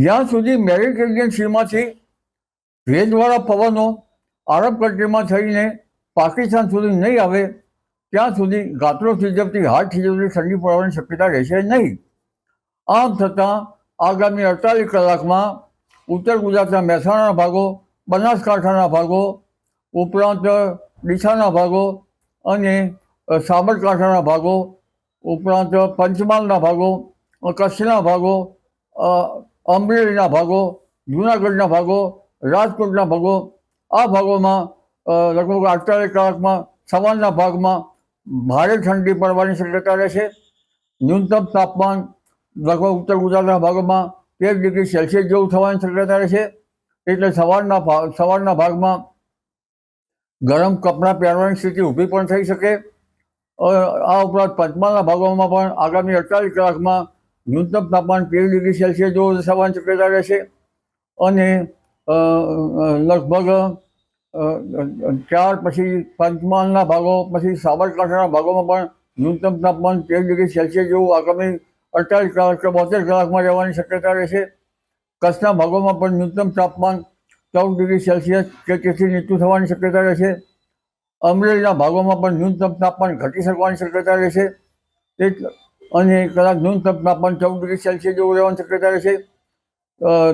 જ્યાં સુધી મેડિટેરિયન સીમાંથી ભેજવાળા પવનો આરબ કન્ટ્રીમાં થઈને પાકિસ્તાન સુધી નહીં આવે, ત્યાં સુધી ગાત્રો થીજવતી હાથ થીજવતી ઠંડી પડવાની શક્યતા રહેશે નહીં. આમ છતાં આગામી અડતાલીસ કલાકમાં ઉત્તર ગુજરાતના મહેસાણાના ભાગો, બનાસકાંઠાના ભાગો, ઉપરાંત ડીસાના ભાગો અને સાબરકાંઠાના ભાગો, ઉપરાંત પંચમહાલના ભાગો, કચ્છના ભાગો અમરેલીના ભાગો, જૂનાગઢના ભાગો, રાજકોટના ભાગો, આ ભાગોમાં લગભગ અડતાલીસ કલાકમાં સવારના ભાગમાં ભારે ઠંડી પડવાની શક્યતા રહેશે ન્યૂનતમ તાપમાન લગભગ ઉત્તર ગુજરાતના ભાગોમાં તેર ડિગ્રી સેલ્સિયસ જેવું થવાની શક્યતા રહેશે એટલે સવારના ભાગ સવારના ભાગમાં ગરમ કપડાં પહેરવાની સ્થિતિ ઊભી પણ થઈ શકે. આ ઉપરાંત પંચમહાલના ભાગોમાં પણ આગામી અડતાલીસ કલાકમાં ન્યૂનતમ તાપમાન તેર ડિગ્રી સેલ્સિયસ જેવું થવાની શક્યતા રહેશે. અને લગભગ ચાર પછી પંચમહાલના ભાગો પછી સાબરકાંઠાના ભાગોમાં પણ ન્યૂનતમ તાપમાન તેર ડિગ્રી સેલ્સિયસ જેવું આગામી અડતાલીસ કલાક કે બોતેર કલાકમાં રહેવાની શક્યતા રહેશે. કચ્છના ભાગોમાં પણ ન્યૂનતમ તાપમાન ચૌદ ડિગ્રી સેલ્સિયસ કે તેથી નીચું થવાની શક્યતા રહેશે. અમરેલીના ભાગોમાં પણ ન્યૂનતમ તાપમાન ઘટી શકવાની શક્યતા રહેશે. એક અને કદાચ ન્યૂનતમ તાપમાન ચૌદ ડિગ્રી સેલ્સિયસ જેવું રહેવાની શક્યતા રહેશે.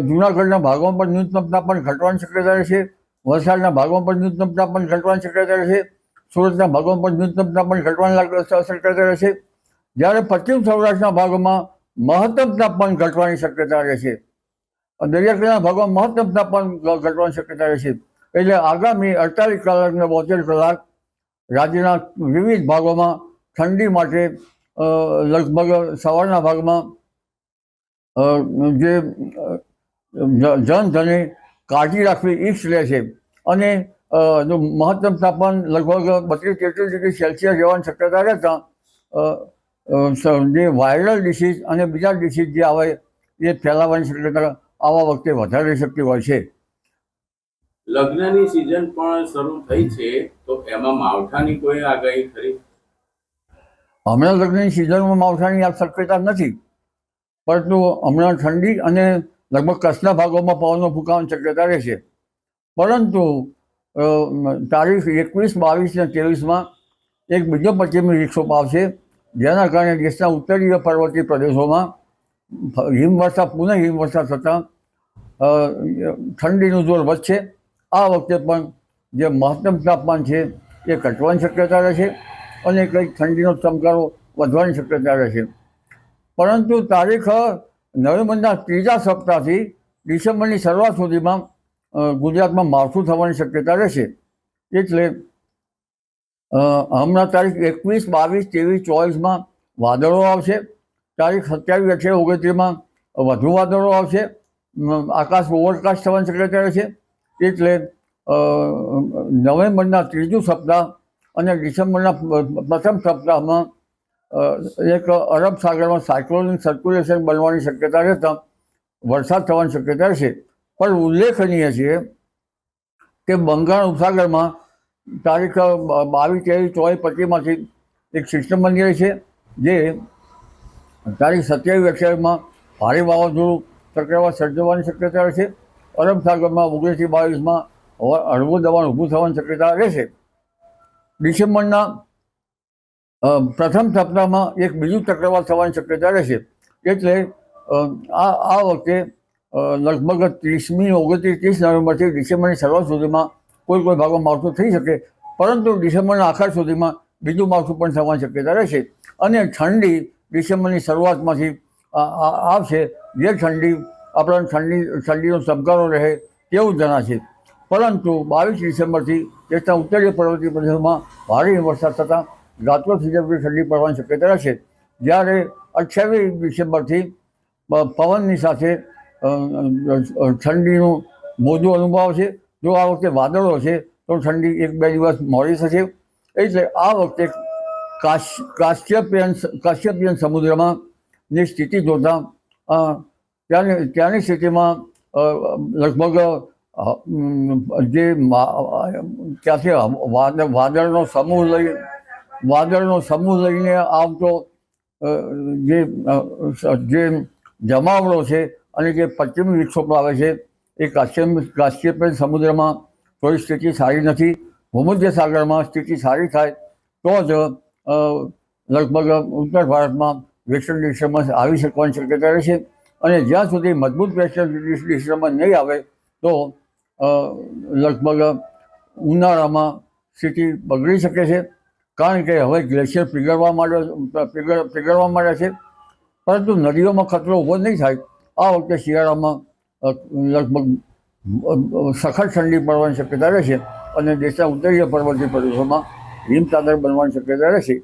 જૂનાગઢના ભાગોમાં પણ ન્યૂનતમ તાપમાન ઘટવાની શક્યતા રહેશે. વલસાડના ભાગોમાં પણ ન્યૂનતમ તાપમાન ઘટવાની શક્યતા રહેશે. સુરતના ભાગોમાં પણ ન્યૂનતમ તાપમાન ઘટવાની શક્યતા રહેશે. જ્યારે પશ્ચિમ સૌરાષ્ટ્રના ભાગોમાં મહત્તમ તાપમાન ઘટવાની શક્યતા રહેશે. દરિયાકાંઠાના ભાગોમાં મહત્તમ તાપમાન ઘટવાની શક્યતા રહેશે. એટલે આગામી અડતાલીસ કલાક ને બોતેર કલાક રાજ્યના વિવિધ ભાગોમાં ઠંડી માટે લગભગ સવારના ભાગમાં જે જનધને કાળજી રાખવી ઈચ્છ લે છે. અને મહત્તમ તાપમાન લગભગ બત્રીસ તેત્રીસ ડિગ્રી સેલ્સિયસ જવાની શક્યતા રહેતા જે વાયરલ ડિસીઝ અને બીજા ડિસીઝ જે આવે, એ ફેલાવાની શક્યતા આવા વખતે વધારે શક્તિ હોય છે. લગ્નની સિઝન પણ શરૂ થઈ છે, તો એમાં માવઠાની કોઈ આગાહી ખરી? હમણાં લગ્નની સિઝનમાં માવઠાની આ શક્યતા નથી. પરંતુ હમણાં ઠંડી અને લગભગ કચ્છના ભાગોમાં પવનનો ફૂંકાવાની શક્યતા રહેશે પરંતુ તારીખ એકવીસ, બાવીસ અને ત્રેવીસમાં એક બીજો પશ્ચિમી વિક્ષોપ આવશે. જેના કારણે દેશના ઉત્તરીય પર્વતીય પ્રદેશોમાં હિમવર્ષા, પુનઃ હિમવર્ષા થતાં ઠંડીનું જોર વધશે. આ વખતે પણ જે મહત્તમ તાપમાન છે એ ઘટવાની શક્યતા રહેશે અને કંઈક ઠંડીનો ચમકારો વધવાની શક્યતા રહેશે પરંતુ તારીખ નવેમ્બરના ત્રીજા સપ્તાહથી ડિસેમ્બરની શરૂઆત સુધીમાં ગુજરાતમાં માવઠું થવાની શક્યતા રહેશે એટલે હમણાં તારીખ એકવીસ, બાવીસ, ત્રેવીસ, ચોવીસમાં વાદળો આવશે. તારીખ સત્યાવીસ, અઠ્યાવીસ, ઓગણત્રીસમાં વધુ વાદળો આવશે. આકાશ ઓવરકાસ્ટ થવાની શક્યતા રહેશે એટલે નવેમ્બરના ત્રીજું સપ્તાહ અને ડિસેમ્બરના પ્રથમ સપ્તાહમાં એક અરબ સાગરમાં સાયક્લોનિક સર્ક્યુલેશન બનવાની શક્યતા રહેતા, વરસાદ થવાની શક્યતા રહેશે. પણ ઉલ્લેખનીય છે કે બંગાળ ઉપસાગરમાં તારીખ બાવીસ, ત્રેવીસ, ચોવીસ, પચીસમાંથી એક સિસ્ટમ બની રહી છે જે તારીખ સત્યાવીસ અઠ્યાવીસમાં ભારે વાવાઝોડું ચક્રવાત સર્જવાની શક્યતા રહેશે. અરબ સાગરમાં ઓગણીસથી બાવીસમાં હળવું દબાણ ઊભું થવાની શક્યતા રહેશે. ડિસેમ્બરના પ્રથમ સપ્તાહમાં એક બીજું ચક્રવાત થવાની શક્યતા રહેશે. એટલે આ આ વખતે લગભગ ત્રીસમી, ઓગણત્રીસ ત્રીસ નવેમ્બરથી ડિસેમ્બરની શરૂઆત સુધીમાં કોઈ કોઈ ભાગમાં માવઠું થઈ શકે. પરંતુ ડિસેમ્બરના આખર સુધીમાં બીજું માવઠું પણ થવાની શક્યતા રહેશે. અને ઠંડી ડિસેમ્બરની શરૂઆતમાંથી આવશે. જે ઠંડી, આપણને ઠંડી, ઠંડીનો ચમકારો રહે તેવું જણાશે. પરંતુ બાવીસ ડિસેમ્બરથી દેશના ઉત્તરીય પર્વતીય પ્રદેશોમાં ભારે વરસાદ થતાં રાત્રો થીજવતી ઠંડી પડવાની શક્યતા રહેશે. જ્યારે અઠ્યાવીસ ડિસેમ્બરથી પવનની સાથે ઠંડીનું મોજું અનુભવ છે જો આ વખતે વાદળો છે તો ઠંડી એક બે દિવસ મોડી થશે. એટલે આ વખતે કાશ, કાશ્યપિયન કાશ્યપિયન સમુદ્રમાં ની સ્થિતિ જોતાં ત્યાંની ત્યાંની સ્થિતિમાં લગભગ જે ક્યાંથી વાદળનો સમૂહ લઈ, વાદળનો સમૂહ લઈને આવતો જે જે જમાવડો છે અને જે પશ્ચિમ વિક્ષોભ આવે છે, એ કાશ્યપ કાશ્યપેય સમુદ્રમાં થોડી સ્થિતિ સારી નથી. ભૂમધ્ય સાગરમાં સ્થિતિ સારી થાય તો જ લગભગ ઉત્તર ભારતમાં વેસ્ટર્ન ડિસ્ટર્બન્સ આવી શકવાની શક્યતા રહેશે અને જ્યાં સુધી મજબૂત વેસ્ટર્ન ડિસ્ટર્બન્સ નહીં આવે તો લગભગ ઉનાળામાં સ્થિતિ બગડી શકે છે, કારણ કે હવે ગ્લેશિયર પીગળવા માંડ્યો પીગળ, પીગળવા માંડ્યા છે. પરંતુ નદીઓમાં ખતરો ઊભો નહીં થાય. આ વખતે શિયાળામાં લગભગ સખત ઠંડી પડવાની શક્યતા રહેશે અને દેશના ઉત્તરીય પર્વતીય પ્રદેશોમાં હિમચાદર બનવાની શક્યતા રહેશે